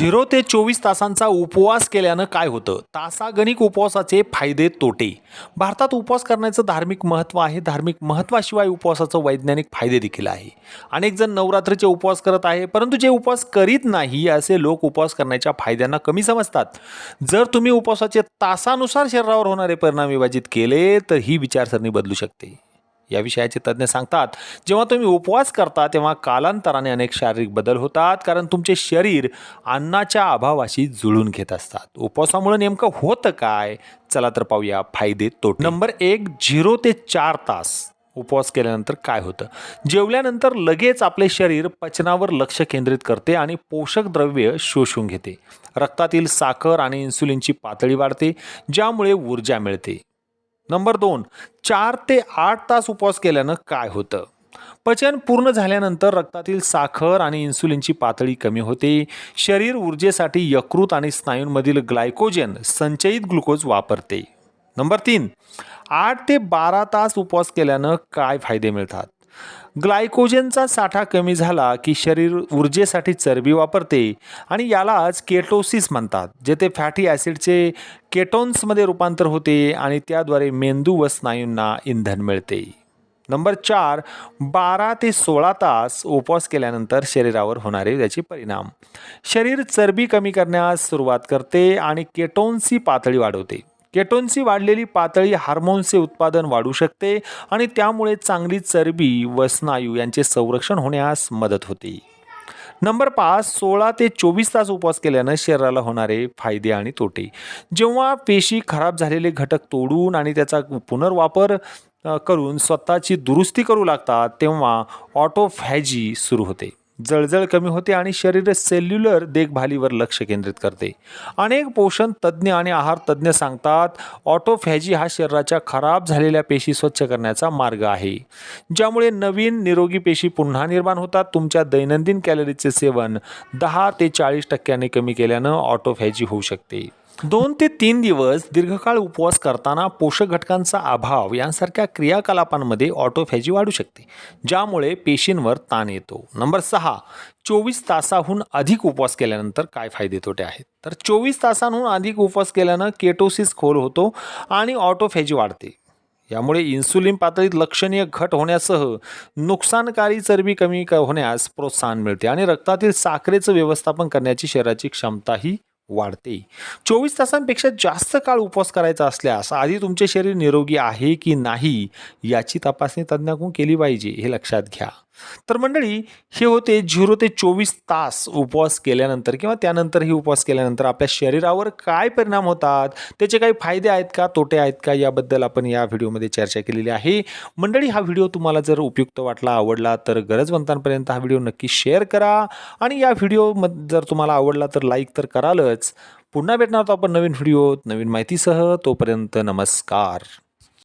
Zero ते चोवीस तासांचा उपवास केल्यानं काय होतं? तासागणिक उपवासाचे फायदे तोटे. भारतात उपवास करण्याचं धार्मिक महत्त्व आहे. धार्मिक महत्त्वाशिवाय उपवासाचं वैज्ञानिक फायदे देखील आहे. अनेक जण नवरात्रीचे उपवास करत आहे परंतु जे उपवास करीत नाही असे लोक उपवास करण्याच्या फायद्यांना कमी समजतात. जर तुम्ही उपवासाचे तासानुसार शरीरावर होणारे परिणाम विभाजित केले तर ही विचारसरणी बदलू शकते. या विषयाचे तज्ज्ञ सांगतात जेव्हा तुम्ही उपवास करता तेव्हा कालांतराने अनेक शारीरिक बदल होतात कारण तुमचे शरीर अन्नाच्या अभावाशी जुळून घेत असतात. उपवासामुळे नेमकं होतं काय? चला तर पाहूया फायदे तोट. नंबर एक झिरो ते चार तास उपवास केल्यानंतर काय होतं? जेवल्यानंतर लगेच आपले शरीर पचनावर लक्ष केंद्रित करते आणि पोषक द्रव्य शोषून घेते. रक्तातील साखर आणि इन्सुलिनची पातळी वाढते ज्यामुळे ऊर्जा मिळते. नंबर दोन चार ते आठ तास उपवास केल्यानं काय होतं? पचन पूर्ण झाल्यानंतर रक्तातील साखर आणि इन्सुलिनची पातळी कमी होते. शरीर ऊर्जेसाठी यकृत आणि स्नायूंमधील ग्लायकोजन संचयित ग्लुकोज वापरते. नंबर तीन आठ ते बारा तास उपवास केल्यानं काय फायदे मिळतात? ग्लायकोजनचा साठा कमी झाला की शरीर ऊर्जेसाठी चरबी वापरते आणि यालाच केटोसिस म्हणतात जेथे फॅटी ॲसिडचे केटोन्समध्ये रूपांतर होते आणि त्याद्वारे मेंदू व स्नायूंना इंधन मिळते. नंबर चार बारा ते सोळा तास उपवास केल्यानंतर शरीरावर होणारे त्याचे परिणाम. शरीर चरबी कमी करण्यास सुरुवात करते आणि केटोन्सची पातळी वाढवते. केटोन्सची वाढलेली पातळी हार्मोन्सचे उत्पादन वाढू शकते आणि त्यामुळे चांगली चरबी व स्नायू यांचे संरक्षण होण्यास मदत होते. नंबर पाच सोळा ते चोवीस तास उपवास केल्यानं शरीराला होणारे फायदे आणि तोटे. जेव्हा पेशी खराब झालेले घटक तोडून आणि त्याचा पुनर्वापर करून स्वतःची दुरुस्ती करू लागतात तेव्हा ऑटोफॅजी सुरू होते. जळजळ कमी होते आणि शरीर सेल्युलर देखभालीवर लक्ष केंद्रित करते. अनेक पोषण तज्ज्ञ आणि आहार तज्ज्ञ सांगतात ऑटोफॅजी हा शरीराच्या खराब झालेल्या पेशी स्वच्छ करण्याचा मार्ग आहे. ज्यामुळे नवीन निरोगी पेशी पुन्हा निर्माण होतात. तुमच्या दैनंदिन कॅलरीचे सेवन दहा ते चाळीस टक्क्याने कमी केल्यानं ऑटोफॅजी होऊ शकते. दोन ते तीन दिवस दीर्घकाळ उपवास करताना पोषक घटकांचा अभाव यांसारख्या क्रियाकलापांमध्ये ऑटोफॅजी वाढू शकते ज्यामुळे पेशींवर ताण येतो. नंबर सहा चोवीस तासाहून अधिक उपवास केल्यानंतर काय फायदे तोटे आहेत? तर चोवीस तासांहून अधिक उपवास केल्यानं केटोसिस खोल होतो आणि ऑटोफॅजी वाढते. यामुळे इन्सुलिन पातळीत लक्षणीय घट होण्यासह नुकसानकारी चरबी कमी क- होण्यास प्रोत्साहन मिळते आणि रक्तातील साखरेचं व्यवस्थापन करण्याची शरीराची क्षमताही वाढते. चोवीस तासांपेक्षा जास्त काळ उपवास करायचा असल्यास आधी तुमचे शरीर निरोगी आहे की नाही याची तपासणी तज्ज्ञाकडून केली पाहिजे हे लक्षात घ्या. तर मंडळी हे होते झिरो ते चोवीस तास उपवास केल्यानंतर किंवा त्यानंतरही उपवास केल्यानंतर आपल्या शरीरावर काय परिणाम होतात? त्याचे काही फायदे आहेत का? तोटे आहेत का? याबद्दल आपण या व्हिडिओमध्ये चर्चा केलेली आहे. मंडळी हा व्हिडिओ तुम्हाला जर उपयुक्त वाटला आवडला तर गरजवंतांपर्यंत हा व्हिडिओ नक्की शेअर करा आणि या व्हिडिओ जर तुम्हाला आवडला तर लाईक तर करालच. पुन्हा भेटणार आहोत आपण नवीन व्हिडिओ नवीन माहितीसह. तोपर्यंत नमस्कार.